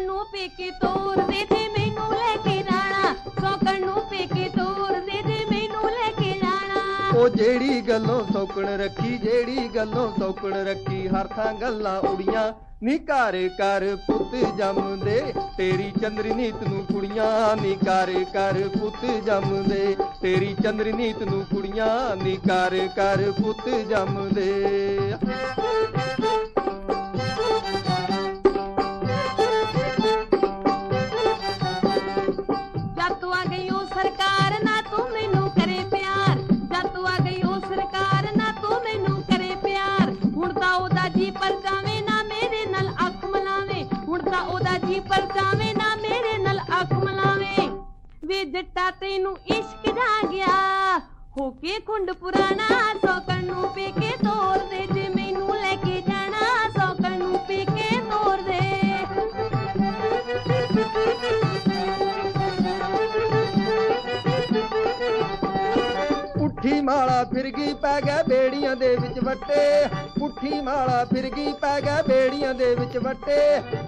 ਨੂੰ ਪੀ ਕੇ ਤੋਰ ਦੇ ਉਹ ਜਿਹੜੀ ਗੱਲੋਂ ਸੌਕਣ ਰੱਖੀ, ਜਿਹੜੀ ਗੱਲੋਂ ਸੌਕਣ ਰੱਖੀ, ਹਰ ਥਾਂ ਗੱਲਾਂ ਉੜੀਆਂ। ਨੀ ਘਰ ਕਰ ਪੁੱਤ ਜੰਮਦੇ, ਤੇਰੀ ਚੰਦਰੀ ਨੂੰ ਕੁੜੀਆਂ। ਨੀ ਘਰ ਕਰ ਪੁੱਤ ਜੰਮਦੇ, ਤੇਰੀ ਚੰਦਰੀ ਨੂੰ ਕੁੜੀਆਂ। ਨੀ ਘਰ ਕਰ ਪੁੱਤ ਜੰਮਦੇ। ਜੀ ਪਰ ਜਾਵੇਂ ਨਾ ਮੇਰੇ ਨਾਲ ਅੱਖ ਮਲਾਵੇਂ। ਵੇ ਜੱਟਾ, ਤੈਨੂੰ ਇਸ਼ਕ ਜਾ ਗਿਆ। ਹੋ ਕੇ ਖੁੰਡ ਪੁਰਾਣਾ ਸੌਕਣ ਨੂੰ ਪੀ ਕੇ ਤੋਰ ਦੇ ਜੇ ਪੁੱਠੀ ਮਾਲਾ ਫਿਰ ਗਈ ਪੈ ਗਿਆ ਬੇੜੀਆਂ ਦੇ ਵਿੱਚ ਵੱਟੇ। ਪੁੱਠੀ ਮਾਲਾ ਫਿਰ ਗਈ ਪੈ ਗਿਆ ਬੇੜੀਆਂ ਦੇ ਵਿੱਚ ਵੱਟੇ।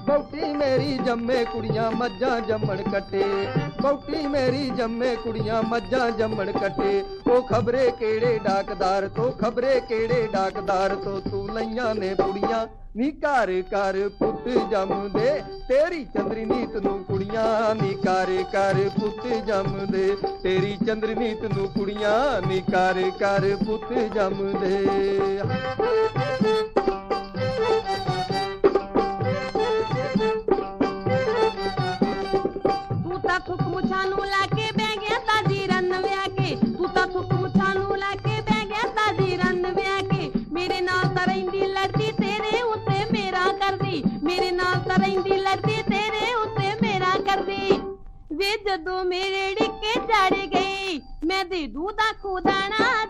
ਬੌਟੀ ਮੇਰੀ ਜੰਮੇ ਕੁੜੀਆਂ ਮੱਝਾਂ ਜੰਮਣ ਕੱਟੇ। ਬੌਟੀ ਮੇਰੀ ਜੰਮੇ ਕੁੜੀਆਂ ਮੱਝਾਂ ਜੰਮਣ ਕੱਟੇ। ਉਹ ਖਬਰੇ ਕਿਹੜੇ ਡਾਕਦਾਰ ਤੋਂ, ਖਬਰੇ ਕਿਹੜੇ ਡਾਕਦਾਰ ਤੋਂ ਤੂੰ ਲਈਆਂ ਨੇ ਕੁੜੀਆਂ ਨੀ ਘਰ ਘਰ ਪੁੱਤ ਜੰਮਦੇ, ਤੇਰੀ ਚੰਦਰੀਨੀਤ ਨੂੰ ਕੁੜੀਆਂ ਨੀ ਘਰ ਘਰ ਪੁੱਤ ਜੰਮਦੇ, ਤੇਰੀ ਚੰਦਰੀ ਨੂੰ ਕੁੜੀਆਂ ਨੀ ਘਰ ਘਰ ਪੁੱਤ ਜੰਮਦੇ। ਤੂੰ ਤਾਂ ਥੁੱਕ ਨੂੰ ਲਾ ਕੇ ਜਦੋਂ ਮੇਰੇ ਡਿੱਕੇ ਚੜ ਗਈ ਮੈਂ ਦੇ ਦੂ ਦਾ ਖੁਦਾਣਾ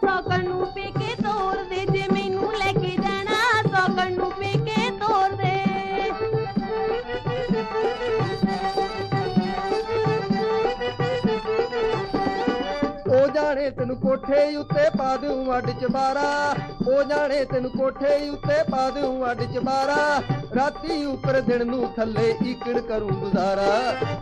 ਜਾਣੇ ਤੈਨੂੰ ਕੋਠੇ ਉੱਤੇ ਪਾ ਦੂੰ ਅੱਡ ਚਬਾਰਾ। ਉਹ ਜਾਣੇ ਤੈਨੂੰ ਕੋਠੇ ਉੱਤੇ ਪਾ ਦੂੰ ਅੱਡ ਚਬਾਰਾ। ਰਾਤੀ ਉੱਪਰ ਦਿਨ ਨੂੰ ਥੱਲੇ ਈਕਣ ਕਰੂੰ ਗੁਜ਼ਾਰਾ।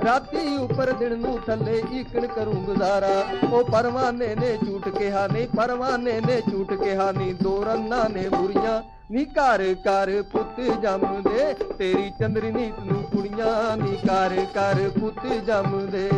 ਰਾਤੀ ਉੱਪਰ ਦਿਨ ਨੂੰ ਥੱਲੇ ਈਕਣ ਕਰੂੰ ਗੁਜ਼ਾਰਾ। ਉਹ ਪਰਵਾਨੇ ਨੇ ਝੂਠ ਕਿਹਾ ਨਹੀਂ, ਪਰਵਾਨੇ ਨੇ ਝੂਠ ਕਿਹਾ ਨਹੀਂ। ਦੋ ਰੰਨਾਂ ਨੇ ਬੁਰੀਆਂ, ਨੀ ਘਰ ਘਰ ਪੁੱਤ ਜੰਮਦੇ। ਤੇਰੀ ਚੰਦਰਨੀ ਤੈਨੂੰ ਕੁੜੀਆਂ ਨੀ ਘਰ ਘਰ ਪੁੱਤ ਜੰਮਦੇ।